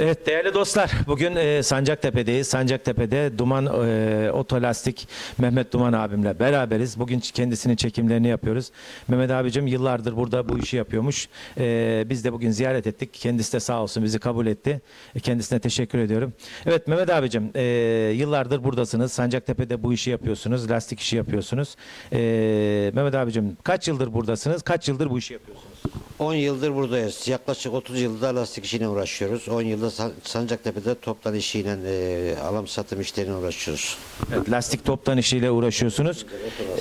Evet değerli dostlar bugün e, Sancaktepe'deyiz. Sancaktepe'de Duman e, Otolastik Mehmet Duman abimle beraberiz. Bugün kendisinin çekimlerini yapıyoruz. Mehmet abicim yıllardır burada bu işi yapıyormuş. E, biz de bugün ziyaret ettik. Kendisi de sağ olsun bizi kabul etti. E, kendisine teşekkür ediyorum. Evet Mehmet abicim e, yıllardır buradasınız. Sancaktepe'de bu işi yapıyorsunuz. Lastik işi yapıyorsunuz. E, Mehmet abicim kaç yıldır buradasınız? Kaç yıldır bu işi yapıyorsunuz? 10 yıldır buradayız. Yaklaşık 30 yılda lastik işine uğraşıyoruz. 10 yılda San- Sancaktepe'de toptan işiyle e, alım satım işlerine uğraşıyoruz. Evet, lastik toptan işiyle uğraşıyorsunuz.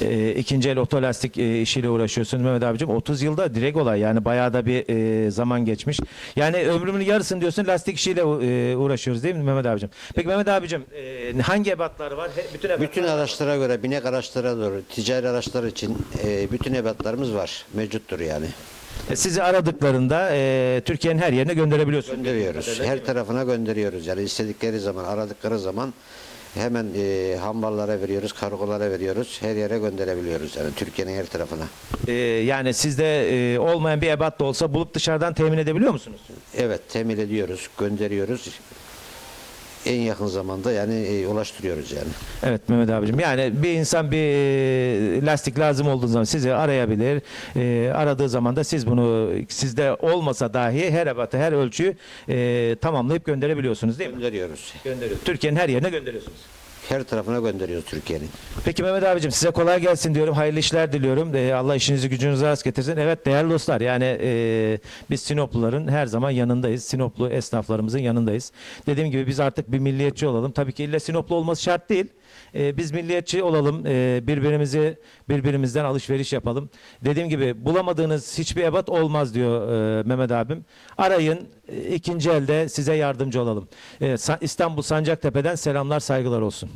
Ee, ikinci el otolastik e, işiyle uğraşıyorsunuz Mehmet abicim. 30 yılda direkt olay yani bayağı da bir e, zaman geçmiş. Yani ömrümün yarısını diyorsun lastik işiyle e, uğraşıyoruz değil mi Mehmet abicim? Peki Mehmet abicim e, hangi ebatlar var? He- bütün ebatlar Bütün araçlara göre, binek araçlara doğru, ticari araçlar için e, bütün ebatlarımız var. Mevcuttur yani. Sizi aradıklarında e, Türkiye'nin her yerine gönderebiliyorsunuz. Gönderiyoruz. Her tarafına gönderiyoruz. Yani istedikleri zaman, aradıkları zaman hemen e, hamballara veriyoruz, kargolara veriyoruz. Her yere gönderebiliyoruz yani Türkiye'nin her tarafına. E, yani sizde e, olmayan bir ebat da olsa bulup dışarıdan temin edebiliyor musunuz? Evet, temin ediyoruz, gönderiyoruz. En yakın zamanda yani e, ulaştırıyoruz yani. Evet Mehmet abicim. Yani bir insan bir e, lastik lazım olduğu zaman sizi arayabilir. E, aradığı zaman da siz bunu sizde olmasa dahi her ebatı, her ölçüyü e, tamamlayıp gönderebiliyorsunuz değil mi? Gönderiyoruz. Gönderiyorsunuz. Türkiye'nin her yerine gönderiyorsunuz. Her tarafına gönderiyoruz Türkiye'nin. Peki Mehmet abicim size kolay gelsin diyorum. Hayırlı işler diliyorum. E, Allah işinizi gücünüzü rast getirsin. Evet değerli dostlar yani e, biz Sinopluların her zaman yanındayız. Sinoplu esnaflarımızın yanındayız. Dediğim gibi biz artık bir milliyetçi olalım. Tabii ki illa Sinoplu olması şart değil. E, biz milliyetçi olalım. E, birbirimizi birbirimizden alışveriş yapalım. Dediğim gibi bulamadığınız hiçbir ebat olmaz diyor e, Mehmet abim. Arayın. e, ikinci elde size yardımcı olalım. E, Sa- İstanbul Sancaktepe'den selamlar saygılar olsun.